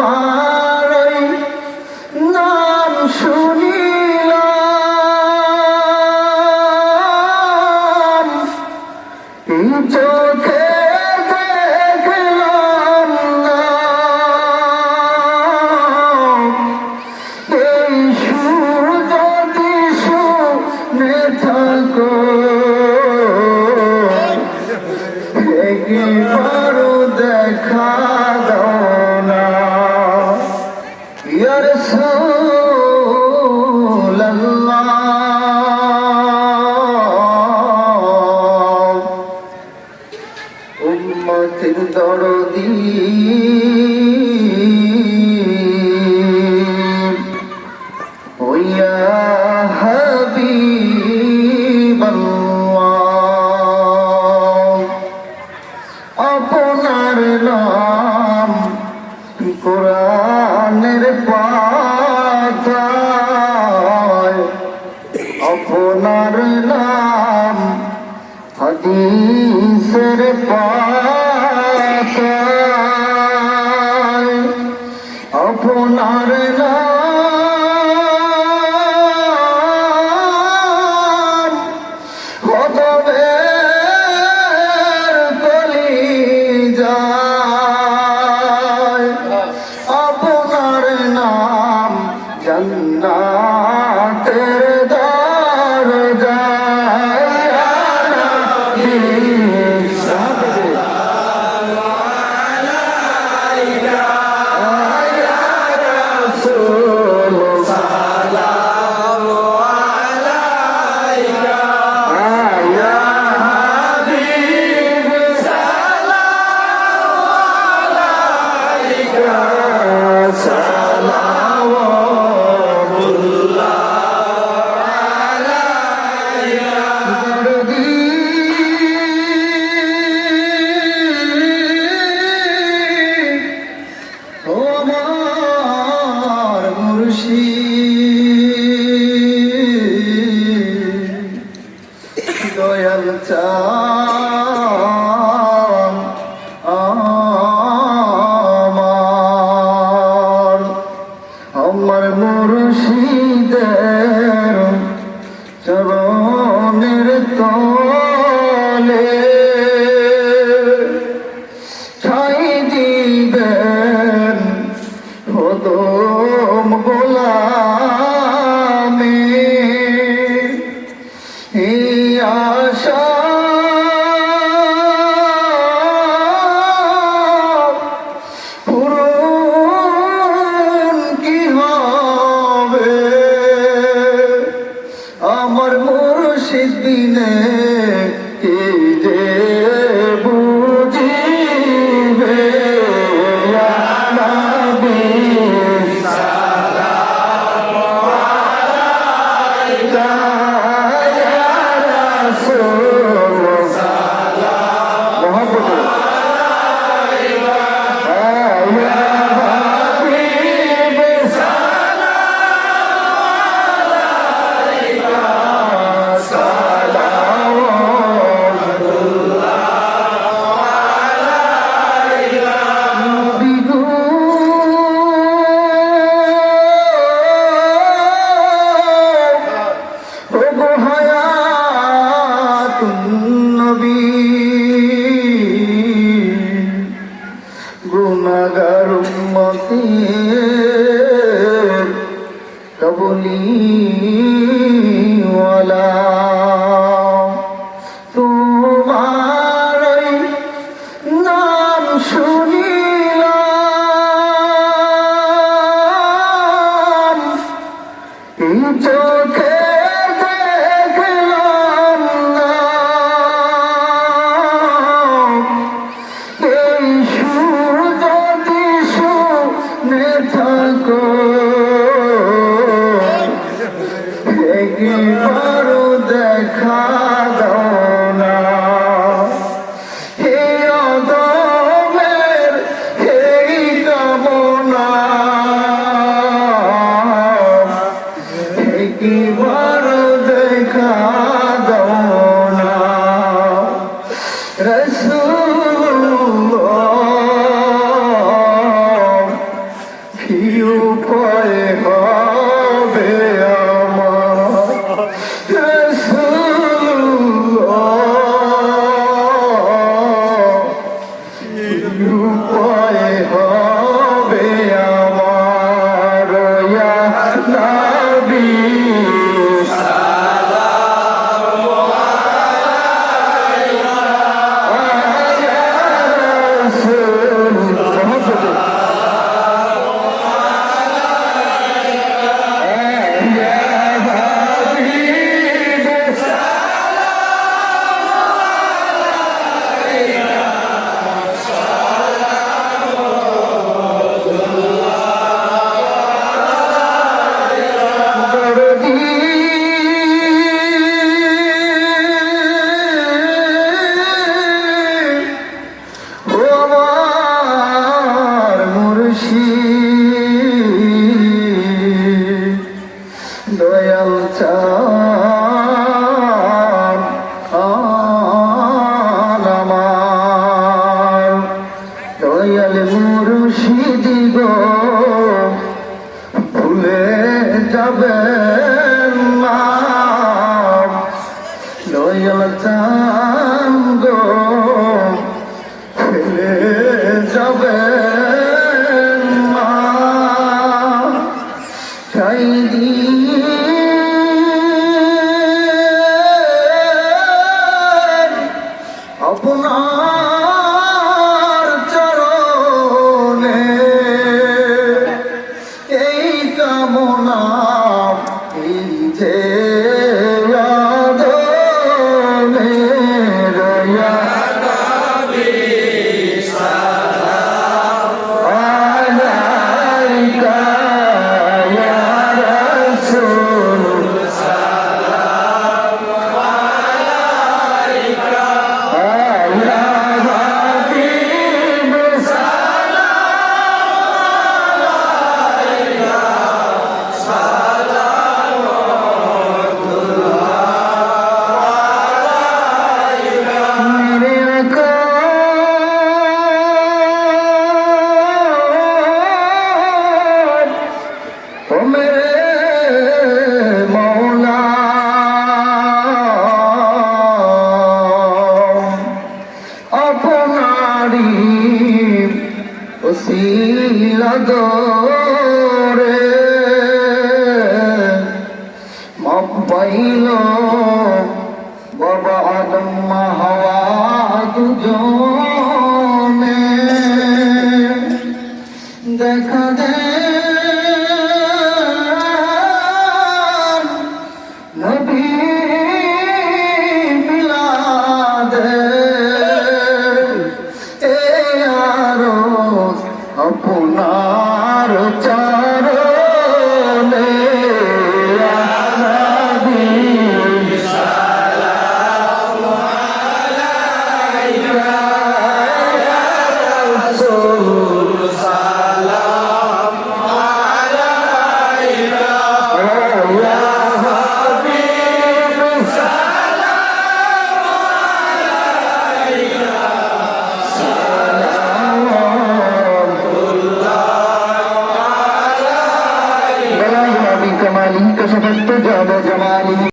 Allah. আপনার নাম কোরআনের পাতায়। আপনার নাম পা Amen. চান আমার। দয়াল মুরুষিদি গো ভুলে যাবে না। দয়াল চান মাপ পাইল বাবা আদম হাওয়া দুজনে।